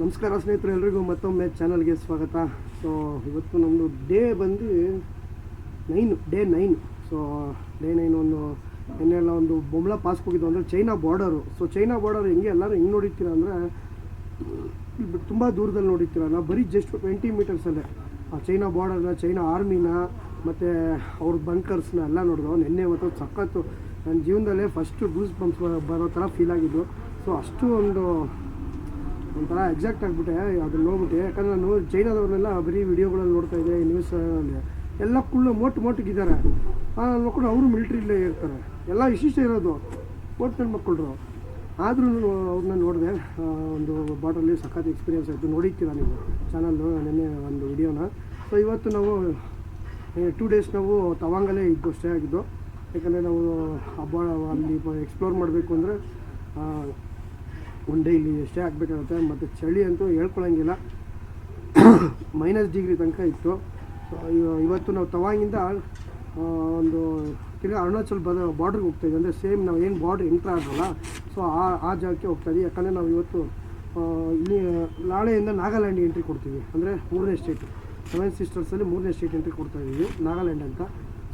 ನಮಸ್ಕಾರ ಸ್ನೇಹಿತರು, ಎಲ್ರಿಗೂ ಮತ್ತೊಮ್ಮೆ ಚಾನಲ್ಗೆ ಸ್ವಾಗತ. ಸೊ ಇವತ್ತು ನಮ್ಮದು ಡೇ ಬಂದು nine day nine so day nine ಒಂದು ಇನ್ನೆಲ್ಲ ಒಂದು ಬೊಂಬಳ ಪಾಸ್ ಹೋಗಿದ್ದು ಅಂದರೆ China border so China border ಹೆಂಗೆ ಎಲ್ಲರೂ ಹೆಂಗೆ ನೋಡಿರ್ತೀರ ಅಂದರೆ ತುಂಬ ದೂರದಲ್ಲಿ ನೋಡಿರ್ತೀರ. ನಾವು ಬರೀ ಜಸ್ಟ್ ಟ್ವೆಂಟಿ ಮೀಟರ್ಸಲ್ಲೇ ಆ ಚೈನಾ ಬಾರ್ಡರ್ನ ಚೈನಾ ಆರ್ಮಿನ ಮತ್ತು ಅವ್ರ ಬಂಕರ್ಸ್ನ ಎಲ್ಲ ನೋಡಿದ್ರು ನಿನ್ನೆ ಮತ್ತು ಸಖತ್ತು ನನ್ನ ಜೀವನದಲ್ಲೇ ಫಸ್ಟು ಗೂಸ್ ಬಂಪ್ಸ್ ಬರೋ ಥರ ಫೀಲ್ ಆಗಿದ್ದು. ಸೊ ಅಷ್ಟು ಒಂದು ಒಂಥರ ಎಕ್ಸಾಕ್ಟ್ ಆಗಿಬಿಟ್ಟೆ. ಅದನ್ನ ನೋಡ್ಬಿಟ್ಟೆ ಯಾಕಂದ್ರೆ ನಾನು ಚೈನಾದವ್ರನ್ನೆಲ್ಲ ಬರೀ ವಿಡಿಯೋಗಳಲ್ಲಿ ನೋಡ್ತಾ ಇದ್ದೆ ನ್ಯೂಸಲ್ಲಿ ಎಲ್ಲ ಕುಳ್ಳು ಮೋಟ್ ಮೋಟಿಗಿದ್ದಾರೆ. ನೋಡ್ಕೊಂಡು ಅವರು ಮಿಲಿಟ್ರಿಲೇ ಇರ್ತಾರೆ. ಎಲ್ಲ ವಿಶಿಷ್ಟ ಇರೋದು, ಮೋಟ್ ನನ್ನ ಮಕ್ಕಳು ಆದರೂ ಅವ್ರನ್ನ ನೋಡಿದೆ ಒಂದು ಬಾಟಲ್ಲಿ ಸಖತ್ ಎಕ್ಸ್ಪೀರಿಯನ್ಸ್ ಆಯಿತು. ನೋಡಿರ್ತೀರ ನೀವು ಚಾನಲ್ಲು ನೆನ್ನೆ ಒಂದು ವಿಡಿಯೋನ. ಸೊ ಇವತ್ತು ನಾವು ಟೂ ಡೇಸ್ ನಾವು ತವಾಂಗಲ್ಲೇ ಇದ್ದು ಸ್ಟೇ ಆಗಿದ್ದು. ಯಾಕಂದರೆ ನಾವು ಹಬ್ಬ ಅಲ್ಲಿ ಎಕ್ಸ್ಪ್ಲೋರ್ ಮಾಡಬೇಕು ಅಂದರೆ ಒನ್ ಡೇ ಇಲ್ಲಿ ಸ್ಟೇ ಆಗಬೇಕಾಗುತ್ತೆ, ಮತ್ತು ಚಳಿ ಅಂತೂ ಹೇಳ್ಕೊಳ್ಳೋಂಗಿಲ್ಲ ಮೈನಸ್ ಡಿಗ್ರಿ ತನಕ ಇತ್ತು. ಇವತ್ತು ನಾವು ತವಾಂಗಿಂದ ಒಂದು ತಿರ್ಗಿ ಅರುಣಾಚಲ್ ಬದ ಬಾರ್ಡ್ರಿಗೆ ಹೋಗ್ತಾ ಇದ್ದೀವಿ ಅಂದರೆ ಸೇಮ್ ನಾವು ಏನು ಬಾರ್ಡ್ರ್ ಎಂಟ್ರ್ ಆಗೋಲ್ಲ. ಸೊ ಆ ಆ ಜಾಗಕ್ಕೆ ಹೋಗ್ತಾ ಇದ್ದೀವಿ ಯಾಕಂದರೆ ನಾವು ಇವತ್ತು ಇಲ್ಲಿ, ನಾಳೆಯಿಂದ ನಾಗಾಲ್ಯಾಂಡ್ ಎಂಟ್ರಿ ಕೊಡ್ತೀವಿ. ಅಂದರೆ ಮೂರನೇ ಸ್ಟೇಟ್ ಸೆವೆನ್ ಸಿಸ್ಟರ್ಸಲ್ಲಿ ಮೂರನೇ ಸ್ಟೇಟ್ ಎಂಟ್ರಿ ಕೊಡ್ತಾ ಇದ್ದೀವಿ ನಾಗಾಲ್ಯಾಂಡ್ ಅಂತ.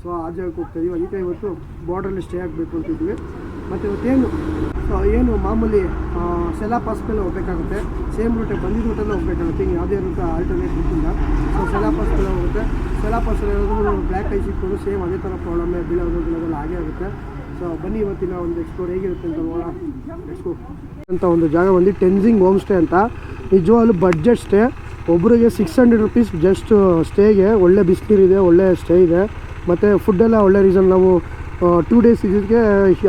ಸೊ ಆ ಜಾಗಕ್ಕೆ ಹೋಗ್ತಾ ಇದ್ದೀವಿ ಅದಕ್ಕೆ ಇವತ್ತು ಬಾರ್ಡ್ರಲ್ಲಿ ಸ್ಟೇ ಆಗಬೇಕು ಅಂತಿದ್ವಿ. ಮತ್ತು ಇವತ್ತೇನು ಏನು ಮಾಮೂಲಿ ಸೆಲಾ ಪಾಸ್ ಮೇಲೆ ಹೋಗ್ಬೇಕಾಗುತ್ತೆ. ಸೇಮ್ ರೂಟೇ ಬಂದಿದ್ದ ರೂಟಲ್ಲೇ ಹೋಗಬೇಕಾಗುತ್ತೆ. ಹಿಂಗೆ ಯಾವುದೇ ರೂಟ ಆಲ್ಟರ್ನೇಟ್ ರೂಟಿಂದ ಸೊ ಸೆಲಾ ಪಾಸ್ ಮೇಲೆ ಹೋಗುತ್ತೆ. ಸೆಲಾ ಪಾಸ್ ಏನಾದರೂ ಬ್ಲ್ಯಾಕ್ ಐಸ್ ಸಿಕ್ಕೊಂಡು ಸೇಮ್ ಅದೇ ಥರ ಪ್ರಾಬ್ಲಮ್ಮೇ ಬೀಳೋದು ಬೀಳೋದೆಲ್ಲ ಹಾಗೆ ಆಗುತ್ತೆ. ಸೊ ಬನ್ನಿ ಇವತ್ತಿನ ಒಂದು ಎಕ್ಸ್ಪ್ಲೋರ್ ಹೇಗಿರುತ್ತೆ ಅಂತ ನೋಡೋಣ. ಅಂತ ಒಂದು ಜಾಗ ಬಂದು ಟೆನ್ಸಿಂಗ್ ಹೋಮ್ ಸ್ಟೇ ಅಂತ. ನಿಜವಾಗ್ಲೂ ಬಡ್ಜೆಟ್ ಸ್ಟೇ ಒಬ್ಬರಿಗೆ ಸಿಕ್ಸ್ ಹಂಡ್ರೆಡ್ ರುಪೀಸ್ ಜಸ್ಟ್ ಸ್ಟೇಗೆ ಒಳ್ಳೆ ಬಿಸಿನೀರಿದೆ ಒಳ್ಳೆ ಸ್ಟೇ ಇದೆ. ಮತ್ತು ಫುಡ್ಡೆಲ್ಲ ಒಳ್ಳೆ ರೀಸನ್ ನಾವು ಟೂ ಡೇಸ್ ಇದಕ್ಕೆ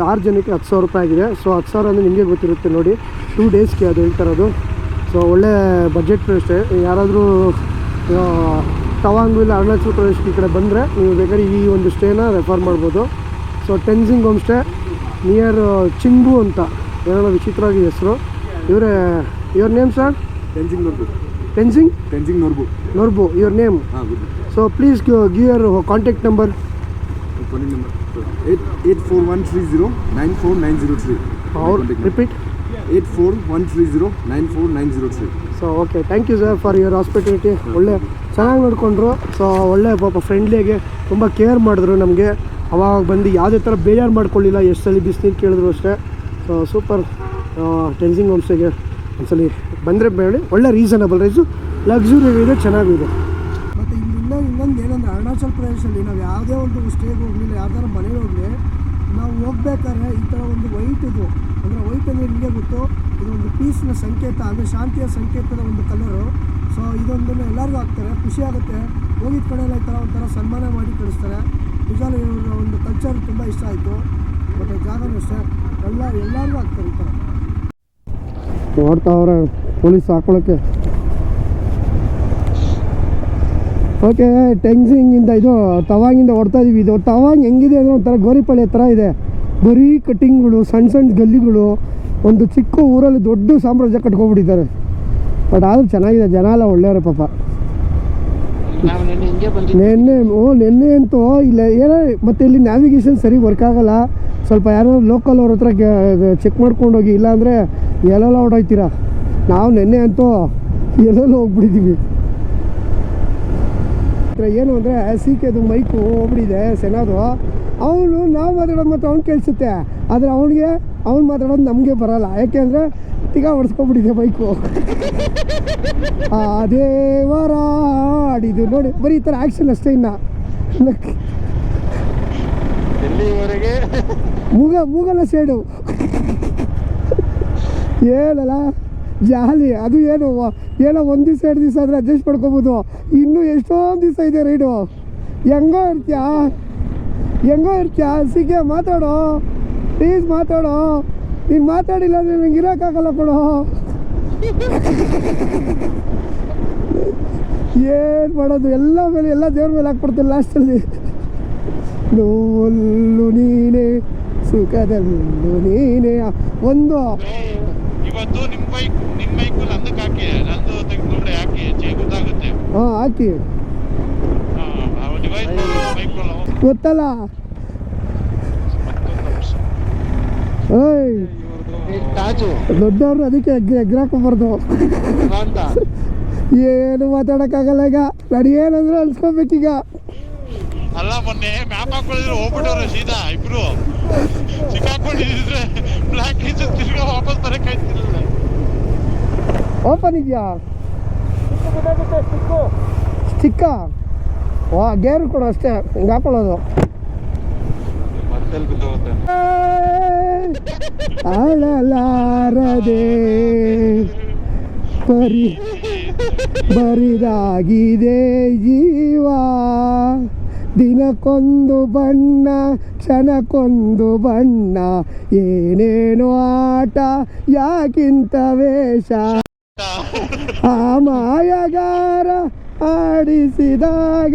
ಆರು ಜನಕ್ಕೆ ಹತ್ತು ಸಾವಿರ ರೂಪಾಯಿ ಆಗಿದೆ. ಸೊ ಹತ್ತು ಸಾವಿರ ಅಂದರೆ ನಿಮಗೆ ಗೊತ್ತಿರುತ್ತೆ ನೋಡಿ. ಟೂ ಡೇಸ್ಗೆ ಅದು ಹೇಳ್ತಾರದು ಸೊ ಒಳ್ಳೆ ಬಜೆಟ್ ಅಷ್ಟೇ. ಯಾರಾದರೂ ತವಾಂಗ್ ಇಲ್ಲ ಅರುಣಾಚಲ ಪ್ರದೇಶ ಈ ಕಡೆ ಬಂದರೆ ನೀವು ಬೇಕಾದ್ರೆ ಈ ಒಂದು ಸ್ಟೇನ ರೆಫರ್ ಮಾಡ್ಬೋದು. So Tenzing home stay near Chingu ಅಂತ. ಏನೋ ವಿಚಿತ್ರವಾಗಿ ಹೆಸರು. ಇವರೇ your name sir Tenzing Norbu Tenzing Tenzing Norbu Norbu your name so please give your contact number eight eight four one three zero nine four nine zero three ಅವ್ರು repeat eight four one three zero nine four nine zero three so okay thank you sir for your hospitality ಒಳ್ಳೆ ಚೆನ್ನಾಗಿ ನೋಡಿಕೊಂಡ್ರು. So ಒಳ್ಳೆ ಪಾಪ ಫ್ರೆಂಡ್ಲಿಯಾಗಿ ತುಂಬ care ಮಾಡಿದ್ರು ನಮಗೆ. ಅವಾಗ ಬಂದು ಯಾವುದೇ ಥರ ಬೇಜಾರು ಮಾಡ್ಕೊಳ್ಳಿಲ್ಲ ಎಷ್ಟು ಸಲ ಬಿಸಿನೀರು ಕೇಳಿದ್ರು ಅಷ್ಟೇ. ಸೊ ಸೂಪರ್ ಟೆನ್ಸಿಂಗ್ ಹೋಮ್ಸ್ಟೇಗೆ ಒಂದ್ಸಲಿ ಬಂದರೆ ಬೇಡಿ ಒಳ್ಳೆ ರೀಸನಬಲ್ ರೈಸು ಲಕ್ಸುರಿ ಇದೆ ಚೆನ್ನಾಗಿದೆ ಮತ್ತು ಇಲ್ಲಿಂದ ಇನ್ನೊಂದು ಏನಂದ್ರೆ ಅರುಣಾಚಲ್ ಪ್ರದೇಶದಲ್ಲಿ ನಾವು ಯಾವುದೇ ಒಂದು ಸ್ಟೇಗೆ ಹೋಗಲಿಲ್ಲ ಯಾವ್ದಾರು ಮನೆಗೆ ಹೋಗಲಿ, ನಾವು ಹೋಗ್ಬೇಕಾದ್ರೆ ಈ ಥರ ಒಂದು ವೈಟ್ ಇದು, ಅಂದರೆ ವೈಟ್ ಅಂದರೆ ನಿಮಗೆ ಗೊತ್ತು ಇದೊಂದು ಪೀಸ್ನ ಸಂಕೇತ, ಅಂದರೆ ಶಾಂತಿಯ ಸಂಕೇತದ ಒಂದು ಕಲರು ಸೊ ಇದೊಂದನ್ನು ಎಲ್ಲರಿಗೂ ಹಾಕ್ತಾರೆ, ಖುಷಿ ಆಗುತ್ತೆ. ಹೋಗಿದ ಕಡೆ ಎಲ್ಲ ಈ ಥರ ಒಂಥರ ಸನ್ಮಾನ ಮಾಡಿ ಕಳಿಸ್ತಾರೆ. ನಿಜಾಲು ಇವರ ಒಂದು ಕಲ್ಚರ್ ತುಂಬ ಇಷ್ಟ ಆಯಿತು. ಮತ್ತು ಜಾಗನೂ ಅಷ್ಟೇ, ಎಲ್ಲ ಎಲ್ಲರಿಗೂ ಹಾಕ್ತಾರೆ ಈ ಥರ ನೋಡ್ತಾವ್ರೆ ಪೊಲೀಸ್ ಹಾಕೊಳ್ಳೋಕ್ಕೆ ಓಕೆ ಟೆಂಗ್ಸಿಂಗಿಂದ ಇದು ತವಾಂಗಿಂದ ಹೊಡ್ತಾ ಇದೀವಿ. ಇದು ತವಾಂಗ್ ಹೆಂಗಿದೆ ಅಂದರೆ ಒಂಥರ ಗೋರಿಪಳ್ಳಿ ಥರ ಇದೆ. ಬರೀ ಕಟ್ಟಿಂಗ್ಗಳು ಸಣ್ಣ ಸಣ್ಣ ಗಲ್ಲಿಗಳು ಒಂದು ಚಿಕ್ಕ ಊರಲ್ಲಿ ದೊಡ್ಡ ಸಾಮ್ರಾಜ್ಯ ಕಟ್ಕೊಂಡ್ಬಿಟ್ಟಿದ್ದಾರೆ. ಬಟ್ ಆದರೂ ಚೆನ್ನಾಗಿದೆ ಜನ ಎಲ್ಲ ಒಳ್ಳೆಯವ್ರೆ ಪಾಪ. ನೆನ್ನೆ ಓ ನಿನ್ನೆ ಅಂತೂ ಇಲ್ಲ ಏನೋ ಮತ್ತೆ ಇಲ್ಲಿ ನ್ಯಾವಿಗೇಷನ್ ಸರಿ ವರ್ಕ್ ಆಗಲ್ಲ. ಸ್ವಲ್ಪ ಯಾರೋ ಲೋಕಲ್ ಅವ್ರ ಹತ್ರ ಚೆಕ್ ಮಾಡ್ಕೊಂಡು ಹೋಗಿ ಇಲ್ಲಾಂದರೆ ಎಲ್ಲೆಲ್ಲ ಹೊಡೋಯ್ತೀರಾ ನಾವು ನಿನ್ನೆ ಅಂತೂ ಎಲ್ಲೆಲ್ಲ ಹೋಗ್ಬಿಟ್ಟಿದ್ದೀವಿ ಏನು ಅಂದರೆ ಸಿ ಕೆದು ಮೈಕು ಹೋಗ್ಬಿಟ್ಟಿದೆ ಸೆನಾದು. ಅವನು ನಾವು ಮಾತಾಡೋದು ಮತ್ತು ಅವ್ನು ಕೇಳಿಸುತ್ತೆ. ಆದರೆ ಅವನಿಗೆ ಅವ್ನು ಮಾತಾಡೋದು ನಮಗೆ ಬರೋಲ್ಲ. ಯಾಕೆ ಅಂದರೆ ತಿಗ ಹೊಡ್ಸ್ಕೊಂಡ್ಬಿಟ್ಟಿದೆ ಬೈಕು ಅದೇ ವಾರ ಆಡಿದ್ದು. ನೋಡಿ ಬರೀ ಈ ಥರ ಆ್ಯಕ್ಷನ್ ಅಷ್ಟೇ ಇನ್ನು. ಮೂಗ ಮೂಗಲ ಸೇಡು. ಏನಲ್ಲ ಜಾಲಿ, ಅದು ಏನು, ಏನೋ ಒಂದು ದಿವಸ, ಎರಡು ದಿವಸ ಆದರೆ ಅಡ್ಜಸ್ಟ್ ಮಾಡ್ಕೊಬೋದು. ಇನ್ನೂ ಎಷ್ಟೊಂದು ದಿವಸ ಇದೆ ರೈಡು. ಹೆಂಗೋ ಇರ್ತೀಯಾ? ಹೆಂಗೋ ಇರ್ತೀಯಾ? ಸಿಗ್ಗೆ ಮಾತಾಡೋ. ಪ್ಲೀಸ್ ಮಾತಾಡೋ. ನೀನು ಮಾತಾಡಿಲ್ಲ ಅಂದರೆ ನಂಗೆ ಇರೋಕ್ಕಾಗಲ್ಲ ಕೊಡೋ. ಏನು ಮಾಡೋದು? ಎಲ್ಲ ಮೇಲೆ, ಎಲ್ಲ ದೇವ್ರ ಮೇಲೆ ಹಾಕ್ಬಿಡ್ತೀನಿ ಲಾಸ್ಟಲ್ಲಿ ನೋಲ್ಲು ನೀನೇ, ಸುಖದಲ್ಲೂ ನೀನೇ. ಒಂದು ಇವತ್ತು ನಿಮ್ಮ ಬೈಕ್ ನಿಮ್ಮ ಬೈಕು ನಂದಕ್ಕೆ ಹಾಕಿ ನಂದು ತೆಗೆದು ನೋಡಿ ಹಾಕಿ ಚೇ ಗೊತ್ತಾಗುತ್ತೆ ಹಾಂ ಹಾಕಿ ಗೊತ್ತಲ್ಲ? ಏಯ್. ದೊಡ್ಡವ್ರು ಅದಕ್ಕೆ ಎಗ್ರಾಕ್ ಅಂತ ಏನು ಮಾತಾಡೋಕ್ಕಾಗಲ್ಲ ಈಗ. ನಾನು ಏನಂದ್ರೆ ಅನ್ಸ್ಕೊಬೇಕೀಗ. ಅಲ್ಲ ಮೊನ್ನೆ ಮ್ಯಾಪ್ ಹಾಕೊಂಡಿದ್ರು ಹೋಗ್ಬಿಟ್ಟವ್ರೆ ಸೀದಾ ಇಬ್ರು. ಸಿಕ್ಕಾಕೊಂಡಿದ್ರೆ ಬ್ಲಾಕ್ ತಿರ್ಗಾ ವಾಪಸ್ ಬರಕಾಯ್ತಿರಲಿಲ್ಲ ಓಪನ್ ಇದೆಯಾ? ಸ್ಟಿಕ್ಕ? ವಾ, ಗೇರು ಕೊಡು ಅಷ್ಟೇ, ಹಿಂಗೆ ಹಾಕೊಳ್ಳೋದು. ಅಳಲಾರದೆ ಬರಿ ಬರಿದಾಗಿದೆ ಜೀವ. ದಿನಕ್ಕೊಂದು ಬಣ್ಣ, ಕ್ಷಣಕ್ಕೊಂದು ಬಣ್ಣ, ಏನೇನು ಆಟ, ಯಾಕಿಂತ ವೇಷ. ಆ ಮಾಯಗಾರ ಆಡಿಸಿದಾಗ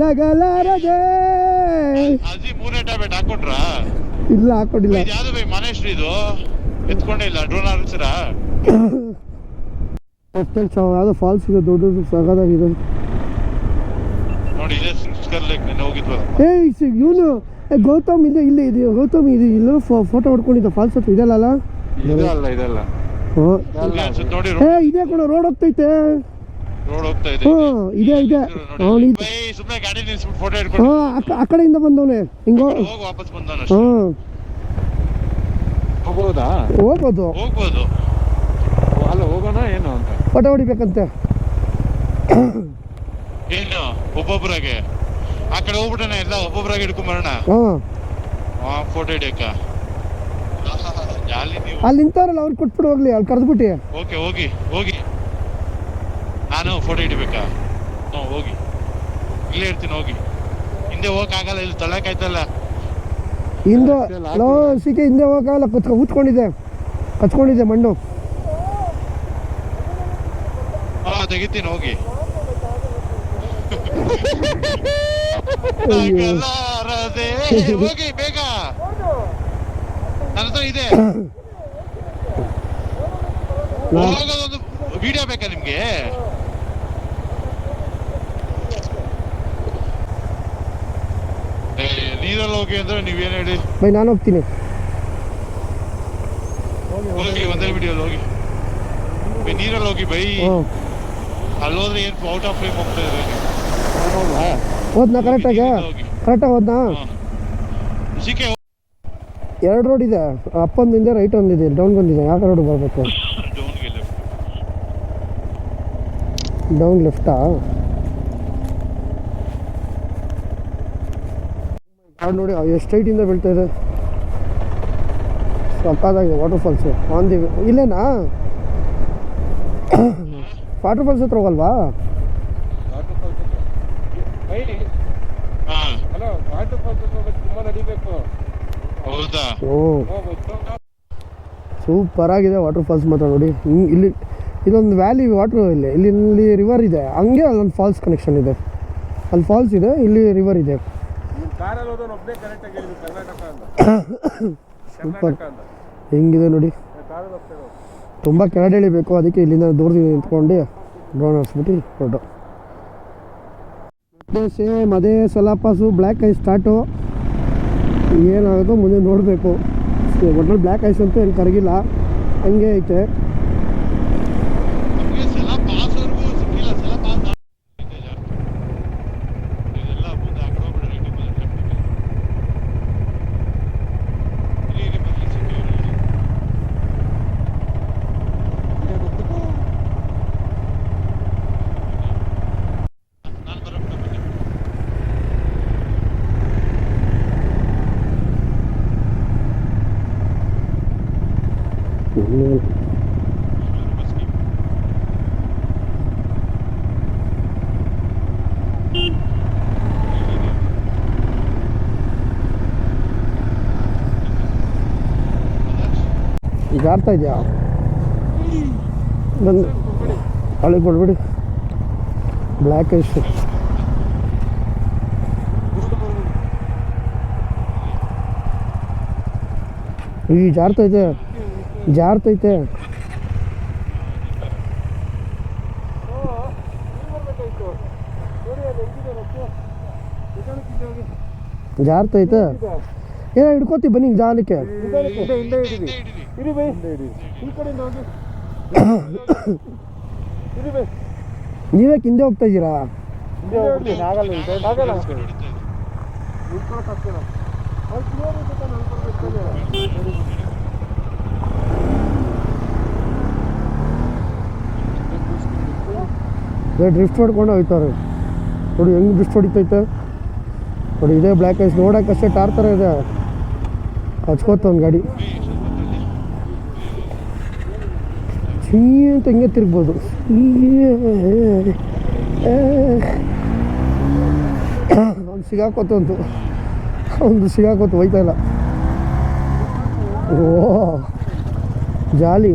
ನಗಲಾರದೆ. ಅಜ್ಜಿ ಟ್ಯಾಬ್ಲೆಟ್ ಇಲ್ಲ ಹಾಕೊಂಡಿಲ್ಲ ಯಾವ್ದು ಬೈ ಮನೆ ಹೆಸ್ರು ಇದು? ಎತ್ಕೊಂಡೇ ಇಲ್ಲ ಡ್ರೋನ್ ಆರಿಸಿರ ಹೋಟೆಲ್ ಯಾವುದೋ ಫಾಲ್ಸ್ ಇದೆ ದೊಡ್ಡದು ಸಗದಾಗಿದೆ ನೋಡಿ ಇದೇ ಲೇಕ್ ಹೋಗಿದ್ವಲ್ಲ. ಏಯ್ ಇವನು ಗೌತಮ್ ಇದೆ ಇಲ್ಲೇ ಇದೆ ಗೌತಮ್ ಇದೆ ಇಲ್ಲ ಫೋಟೋ ಹೊಡ್ಕೊಂಡಿದ್ದ ಫಾಲ್ಸ್ ಹತ್ರ ಇದೆಲ್ಲ ಇದಲ್ಲ ಏ ಇದೆ ಕೂಡ ರೋಡ್ ಹೋಗ್ತೈತೆ. ಇದೆ. ಇದೆ ಅವನು ಆ ಕಡೆಯಿಂದ ಬಂದವನೆ ಹಿಂಗೋ. ಹೋಗ್ಬೋದಾ? ಹೋಗ್ಬೋದು. ಹೋಗ್ಬೋದು. ಅಲ್ಲ ಹೋಗೋಣ ಏನು ಅಂತ. ಫೋಟೋ ಹೊಡಿಬೇಕಂತೆ. ಏನು? ಒಬ್ಬೊಬ್ರಾಗೆ. ಆ ಕಡೆ ಹೋಗ್ಬಿಟ್ಟಣ ಎಲ್ಲ ಒಬ್ಬೊಬ್ರಾಗೆ ಹಿಡ್ಕೊಂಡ್ ಬರೋಣ. ಹಾಂ ಹಾ ಫೋಟೋ ಹಿಡಿಯಕ್ಕ. ಅಲ್ಲಿ ನಿಂತಾರಲ್ಲ ಅವ್ರು ಕೊಟ್ಬಿಟ್ಟು ಹೋಗ್ಲಿ ಅಲ್ಲಿ ಕರೆದ್ಬಿಟ್ಟಿ. ಓಕೆ ಹೋಗಿ ಹೋಗಿ. ನಾನು ಫೋಟೋ ಹಿಡಿಬೇಕಾ ಹ್ಞೂ ಹೋಗಿ. ಇಲ್ಲೇ ಇರ್ತೀನಿ ಹೋಗಿ. ಹಿಂದೆ ಹೋಗಕ್ಕಾಗಲ್ಲ ಇಲ್ಲಿ ತಳ್ಳಕಾಯ್ತಲ್ಲ ಹಿಂದೆ ಲೋ ಸಿಕ್ಕೆ ಹಿಂದೆ ಹೋಗಕ್ಕಾಗಲ್ಲ ಕುತ್ಕೊ ಕೂತ್ಕೊಂಡಿದ್ದೆ. ಕಚ್ಕೊಂಡಿದ್ದೆ ಮಣ್ಣು. ಹಾಂ ತೆಗಿತೀನಿ ಹೋಗಿ. ಹೋಗಿ ಬೇಗ. ಹತ್ರ ಇದೆ. ಹೋಗೋದೊಂದು ವಿಡಿಯೋ ಬೇಕಾ ನಿಮ್ಗೆ? ನೀರಲ್ಲಿ ಹೋಗಿ ಅಂದ್ರೆ ನೀವೇನು ಹೇಳಿ? ಬೈ ನಾನು ಹೋಗ್ತೀನಿ. ಹೋಗಿ ಒಂದೇ ವಿಡಿಯೋ ಹೋಗಿ. ಬೈ, ನೀರಲ್ಲಿ ಹೋಗಿ ಬೈ. ಹ್ಞೂ ಅಲ್ಲಿ ಹೋದ್ರೆ ಏನ್ ಔಟ್ ಆಫ್ ಫ್ರೇಮ್ ಹೋಗ್ತಾ ಇದ್ರೆ ಹೋದ್ನಾ ಕರೆಕ್ಟಾಗಿ ಕರೆಕ್ಟಾಗಿ ಹೋದ್ನಾ? ಸಿಕ್ಕೆ ಎರಡು ರೋಡ್ ಇದೆ. ಅಪ್ ಹಿಂದೆ ರೈಟ್ ಒಂದಿದೆ ಡೌನ್ ಬಂದಿದೆ. ಯಾವ ರೋಡ್ ಬರಬೇಕು? ಡೌನ್ ಲೆಫ್ಟಾ ನೋಡಿ ಎಷ್ಟು ಹೈಟಿಂದ ಬೀಳ್ತಾ ಇದೆ? ಸಕ್ಕದಾಗಿದೆ ವಾಟರ್ ಫಾಲ್ಸು ಆನ್ ದಿ ಇಲ್ಲೇನಾ? ವಾಟರ್ ಫಾಲ್ಸ್ ಹತ್ರ ಹೋಗಲ್ವಾ ಹಲೋ ವಾಟರ್ ತುಂಬಾ ನಡಿಬೇಕು. ಓ ಸೂಪರ್ ಆಗಿದೆ ವಾಟರ್ ಫಾಲ್ಸ್ ಮಾತ್ರ ನೋಡಿ. ಇಲ್ಲಿ ಇದೊಂದು ವ್ಯಾಲಿ ವಾಟ್ರ್ ಇಲ್ಲಿ ಇಲ್ಲಿ ಇಲ್ಲಿ ರಿವರ್ ಇದೆ. ಹಂಗೆ ಅಲ್ಲೊಂದು ಫಾಲ್ಸ್ ಕನೆಕ್ಷನ್ ಇದೆ. ಅಲ್ಲಿ ಫಾಲ್ಸ್ ಇದೆ, ಇಲ್ಲಿ ರಿವರ್ ಇದೆ. ಸೂಪರ್ ಹೆಂಗಿದೆ ನೋಡಿ. ತುಂಬ ಕೆಳಗಡೆ ಇಳಿಬೇಕು, ಅದಕ್ಕೆ ಇಲ್ಲಿಂದ ದೂರದಿಂದ ನಿಂತ್ಕೊಂಡು ಡ್ರೋನ್ ಹಾಕ್ಸ್ಬಿಟ್ಟು ಫೋಟೋ ಸೇಮ್ ಅದೇ ಸಲಪಾಸು ಬ್ಲ್ಯಾಕ್ ಐ ಸ್ಟಾರ್ಟು ಏನಾಗುತ್ತೋ ಮುಂದೆ ನೋಡಬೇಕು. ಒಟ್ನಲ್ಲಿ ಬ್ಲ್ಯಾಕ್ ಐಸ್ ಅಂತೂ ಏನು ಕರಗಿಲ್ಲ. ಹಂಗೆ ಐತೆ ನಮ್ಗೆ ಸಲ ಪಾಸ್ವರೆಗೂ ಸಿಕ್ಕಿಲ್ಲ ಸಲ ಪಾಸ್ ಇದೆಲ್ಲ ಮುಂದೆ ಆ ಕಡೆ ಹೋಗ್ಬಿಡ ರೈಟ್ ಬಂದ್ರೆ ಲೆಫ್ಟ್ ಇಲ್ಲಿ ಇಲ್ಲಿ ಬರ್ಲಿ ಸಿಕ್ಕಿಲ್ಲ ನಾನು ಬರೋಣ ಬನ್ನಿ ಬಸ್ಗೆ ಆಡ್ತಾ ಇದೆಯಾ? ಬಂದು ಹಳೆ ಕೊಡ್ಬಿಡಿ. ಬ್ಲ್ಯಾಕ್ ಐಸ್ ಈ ಜಾರ್ತೈತೆ ಜಾರ್ತೈತೆ ಜಾರ್ತೈತೆ ಏನೋ ಹಿಡ್ಕೋತಿ ಬನ್ನಿ ಜಾಲಕ್ಕೆ ಇರಿ ಬೈ ಈ ಕಡೆಯಿಂದ ಹೋಗಿ ಇರಿ ಬೈ ನೀವೇ ಹಿಂದೆ ಹೋಗ್ತಾ ಇದ್ದೀರಾ? ಹಿಂದೆ ಹೋಗ್ಬಿಡ್ತೀನಿ ಆಗಲ್ಲ ಈ ಆಗಲ್ಲ ಹೊಡಿತಾ ಇದೆ. ನಿಂತ್ಕೊಳಕ್ ಆಗ್ತಿಲ್ಲ ತಾನೆ, ಅಲ್ಲಿ ಬರ್ಬೇಕು ತಾನೆ. ಇದೇ ಡ್ರಿಫ್ಟ್ ಹೊಡ್ಕೊಂಡು ಹೋಗ್ತಾರೆ ನೋಡಿ ಹೆಂಗೆ ಡ್ರಿಫ್ಟ್ ಹೊಡಿತೈತೆ? ನೋಡಿ ಇದೇ ಬ್ಲ್ಯಾಕ್ ಐಸ್ ನೋಡೋಕ್ಕಷ್ಟೇ ಟಾರ್ ಥರ ಇದೆ. ಹಚ್ಕೋತ ಒಂದು ಗಾಡಿ. ಚೀ ಅಂತ ಹಿಂಗೆ ತಿರ್ಬೋದು ಅವ್ನು ಸಿಗಾಕೋತಂತು. ಒಂದು ಸಿಗಾಕೋತು ಹೋಯ್ತಾ ಇಲ್ಲ. ಓ, ಜಾಲಿ.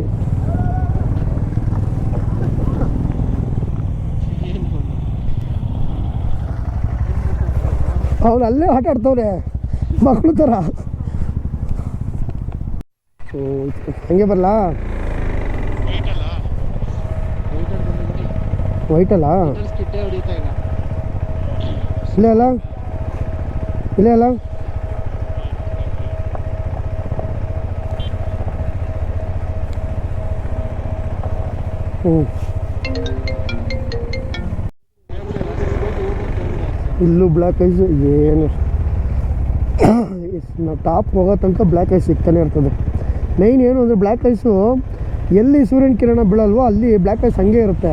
ಅವ್ರು ಅಲ್ಲೇ ಆಟ ಆಡ್ತವ್ರೆ ಮಕ್ಕಳು ಥರ. ಹಂಗೆ ಬರಲಾ Wait ಅಲ್ಲ? ವೈಟ್ ಅಲ್ಲ? ಇಲ್ಲೇ. ಅಲ್ಲ? ಇಲ್ಲೇ ಅಲ್ಲ? ಹ್ಞೂ. ಇಲ್ಲೂ ಬ್ಲ್ಯಾಕ್ ಐಸ್ ಏನು? ನಾವು ಟಾಪ್ ಹೋಗೋ ತನಕ ಬ್ಲ್ಯಾಕ್ ಐಸ್ ಸಿಗ್ತಾನೆ ಇರ್ತದೆ. ಮೈನ್ ಏನು ಅಂದರೆ ಬ್ಲ್ಯಾಕ್ ಐಸು ಎಲ್ಲಿ ಸೂರ್ಯನ ಕಿರಣ ಬೀಳಲ್ವೋ ಅಲ್ಲಿ ಬ್ಲ್ಯಾಕ್ ಐಸ್ ಹಂಗೆ ಇರುತ್ತೆ.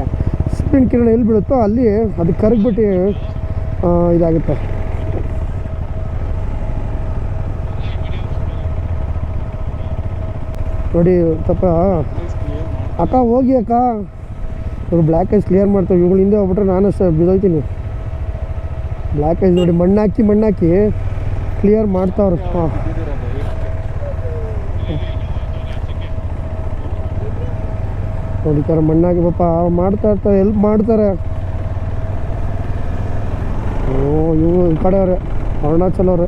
ಸೂರ್ಯನ ಕಿರಣ ಎಲ್ಲಿ ಬೀಳುತ್ತೋ ಅಲ್ಲಿ ಅದು ಕರಗ್ಬಿಟ್ಟು ಇದಾಗುತ್ತೆ. ನೋಡಿ, ತಪ್ಪ. ಅಕ್ಕ, ಹೋಗಿ ಅಕ್ಕ. ಇವರು ಬ್ಲ್ಯಾಕ್ ಐಸ್ ಕ್ಲಿಯರ್ ಮಾಡ್ತಾವೆ ಇವುಗಳು ಹಿಂದೆ ಹೋಗ್ಬಿಟ್ರೆ ನಾನು ಸಹ ಬಿದೋಯ್ತೀನಿ ಬ್ಲ್ಯಾಕ್ ಐಸ್ ನೋಡಿ, ಮಣ್ಣಾಕಿ ಮಣ್ಣಾಕಿ ಕ್ಲಿಯರ್ ಮಾಡ್ತಾವ್ರೆ. ಹಾಂ. ನೋಡಿಕಾರ ಮಣ್ಣಾಗಿ ಪಾಪ ಮಾಡ್ತಾ ಇರ್ತಾರೆ ಎಲ್ಪ್ ಮಾಡ್ತಾರೆ. ಓ ಇವು ಈ ಕಡೆ ಅವ್ರೆ, ಅರುಣಾಚಲ್ ಅವ್ರೆ.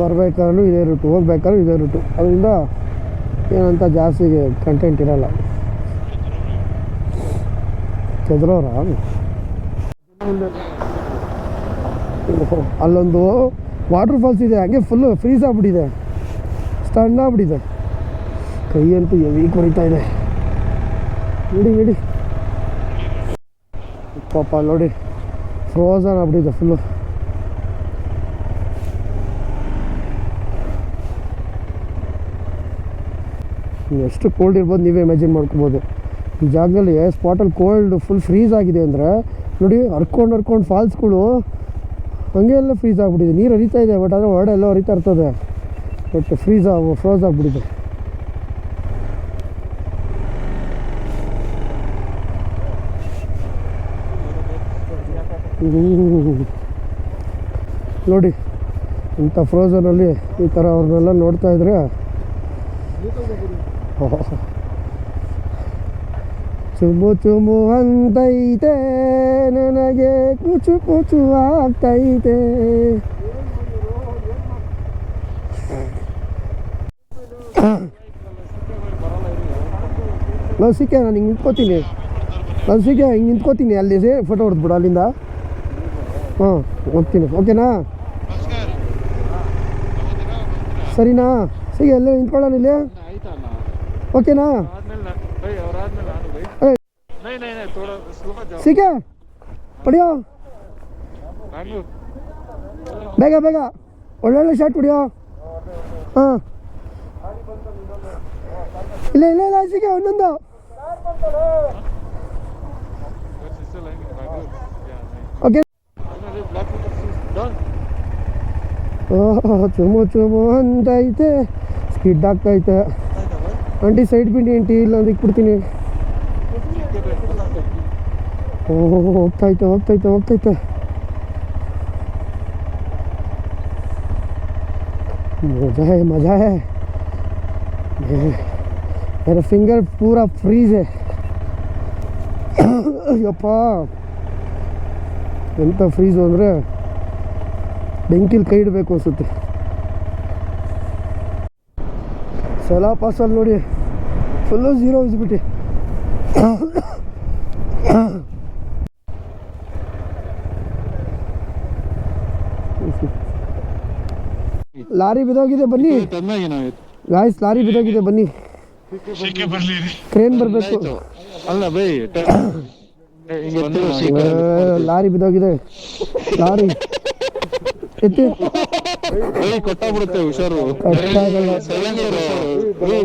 ಬರ್ಬೇಕಾದ್ರೂ ಇದೇ ರೂಟು ಹೋಗ್ಬೇಕಾದ್ರೂ ಇದೇ ರೂಟು ಅದರಿಂದ ಏನಂತ ಜಾಸ್ತಿ ಕಂಟೆಂಟ್ ಇರಲ್ಲ. ಚದ್ರವ್ರ ಅಲ್ಲೊಂದು ವಾಟರ್ ಫಾಲ್ಸ್ ಇದೆ, ಹಂಗೆ ಫುಲ್ಲು ಫ್ರೀಸ್ ಆಗ್ಬಿಟ್ಟಿದೆ. ಸ್ಟಂಡ್ ಆಗ್ಬಿಟ್ಟಿದೆ. ಕೈ ಅಂತೂ ಹೆವಿ ಕೊರಿತಾ ಇದೆ. ನೋಡಿ ನೋಡಿ. ಪಾಪ ನೋಡಿ ಫ್ರೋಸನ್ ಆಗ್ಬಿಟ್ಟಿದೆ ಫುಲ್ಲು ಎಷ್ಟು ಕೋಲ್ಡ್ ಇರ್ಬೋದು ನೀವೇ ಇಮ್ಯಾಜಿನ್ ಮಾಡ್ಕೊಬೋದು. ಈ ಜಾಗದಲ್ಲಿ ಸ್ಪಾಟಲ್ಲಿ ಕೋಲ್ಡ್ ಫುಲ್ ಫ್ರೀಸ್ ಆಗಿದೆ ಅಂದರೆ, ನೋಡಿ, ಹರ್ಕೊಂಡು ಹರ್ಕೊಂಡು ಫಾಲ್ಸ್ಗಳು ಹಂಗೆ ಎಲ್ಲ ಫ್ರೀಸ್ ಆಗಿಬಿಟ್ಟಿದೆ. ನೀರು ಹರಿತಾ ಇದೆ ಬಟ್ ಆದರೆ ಹೊರಡೆ ಎಲ್ಲ ಹರಿತಾ ಇರ್ತದೆ. ಬಟ್ ಫ್ರೀಸ್ ಆಗ ಫ್ರೋಸ್ ಆಗಿಬಿಟ್ಟಿದೆ. ನೋಡಿ ಇಂಥ ಫ್ರೋಝನಲ್ಲಿ ಈ ಥರ ಅವ್ರನ್ನೆಲ್ಲ ನೋಡ್ತಾ ಇದ್ರೆ. ಚುಮು ಚುಮು ಅಂತೈತೆ ನನಗೆ ಕುಚು ಕುಚು ಆಗ್ತೈತೆ ಲಸಿಕೆ ನಾನು ಹಿಂಗೆ ನಿಂತ್ಕೋತೀನಿ ಲಸಿಕೆ ಹಿಂಗೆ ನಿಂತ್ಕೋತೀನಿ ಅಲ್ಲಿ ಸೇ ಫೋಟೋ ಹೊಡೆದ್ಬಿಡು ಅಲ್ಲಿಂದ. ಹಾಂ ಹೋಗ್ತೀನಿ ಓಕೆನಾ? ಸರಿನಾ? ಸಿಗ ಎಲ್ಲ ನಿಂತ್ಕೊಳ್ಳೋಣ ಇಲ್ಲಿ? ಓಕೆನಾ ಆದ್ಮೇಲೆ ನಾ- ಬೈ ಅವ್ರಾದ್ಮೇಲೆ ನಾನು ಬೈ ಏ ಥೋड़ा ಸ್ಲೋ ಜಾओ ಸಿಗೆ ಹೊಡಿಯೋ ನಾನು ಬೇಗ ಬೇಗ ಒಳ್ಳೊಳ್ಳೆ ಶಾಟ್ ಹೊಡಿಯೋ ಹಾಂ ಇಲ್ಲ ಇಲ್ಲ ಇಲ್ಲ ಸಿಗೆ ಒಂದೊಂದು ಓಕೆ ಚುಮು ಚುಮು ಅಂತೈತೆ ಸ್ಕಿಡ್ ಆಗ್ತೈತೆ ಆಂಟಿ ಸೈಡ್ ಬಿಡಿ ಆಂಟಿ ಇಲ್ಲ ಅಂದ್ರೆ ಇಕ್ಬಿಡ್ತೀನಿ ಓಹ್ ಹೋಗ್ತೈತೆ ಹೋಗ್ತೈತೆ ಹೋಗ್ತೈತೆ मजा है मजा है ये- मेरा फिंगर पूरा फ्रीज है ಯಪ್ಪ ಎಂಥ ಫ್ರೀಸು ಅಂದರೆ ಬೆಂಕಿಲಿ ಕೈ ಇಡಬೇಕು ಅನಿಸುತ್ತೆ ಸಲ ಪಾಸಲ್ಲಿ ನೋಡಿ ಫುಲ್ಲು ಝೀರೋ ವಿಸಿಬಿಟಿ ಲಾರಿ ಬಿದೋಗಿದೆ ಬನ್ನಿ. ಗಾಯ್ಸ್ ಲಾರಿ ಬಿದೋಗಿದೆ ಬನ್ನಿ. ಕ್ರೇನ್ ಬರಬೇಕು. ಅಲ್ಲ ಬೈ ಲಾರಿ ಬಿದೋಗಿದೆ ಲಾರಿ. ಎತ್ತಿ. ಕೊಟ್ಟಾಗ್ಬಿಡುತ್ತೆ ಹುಷಾರು.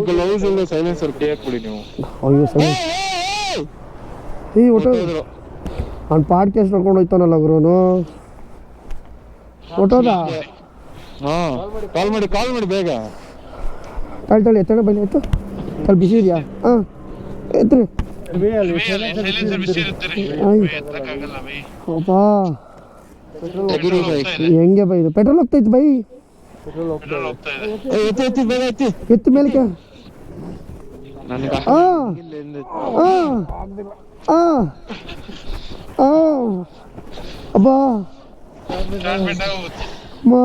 ಗ್ಲೌಸ್ ಇಲ್ಲ ಸೈಲೆನ್ಸರ್ ಕೈ ಹಾಕ್ಬಿಡಿ ನೀವು. ಅಯ್ಯೋ ಸರಿ. ಈ ಒಟ್ಟು. ಅವ್ನು ಪಾಡ್ಕೇಸ್ ನೋಡ್ಕೊಂಡು ಹೋಯ್ತಾನಲ್ಲ ಗುರುನು. ಹೊಟ್ಟೋದ ಹಾ ಕಾಲ್ ಮಾಡಿ ಕಾಲ್ ಮಾಡಿ ಬೇಗ. ತಾಳಿ ತಾಳಿ ಎತ್ತಣ ಬನ್ನಿ ಎತ್ತು. ತಳಿ ಬಿಸಿ ಇದೆಯಾ? ಹಾಂ ಎತ್ತರಿ. ಅಪ್ಪ. ಹೆಂಗೆ ಬೈ ಇದು? ಪೆಟ್ರೋಲ್ ಹೋಗ್ತೈತೆ ಬೈ. ಎತ್ತಿ ಎತ್ತಿ ಬೇಗ ಎತ್ತಿ. ಎತ್ತು ಮೇಲಕ್ಕೆ. ಹಾಂ ಆ ಆ ಆ ಅಬ್ಬಾ. ಮಾ.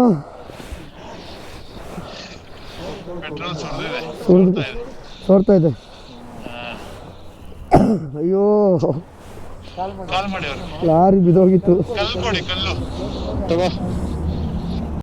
ಸುರಿದು ಸೋರ್ತಾ ಇದೆ. ಅಯ್ಯೋ. ಕಾಲ್ ಮಾಡಿ ಅವ್ರು ಲಾರಿ ಬಿದೋಗಿತ್ತು ಕಲ್ಲು ಕೊಡಿ ಕಲ್ಲು. ತಗೋ.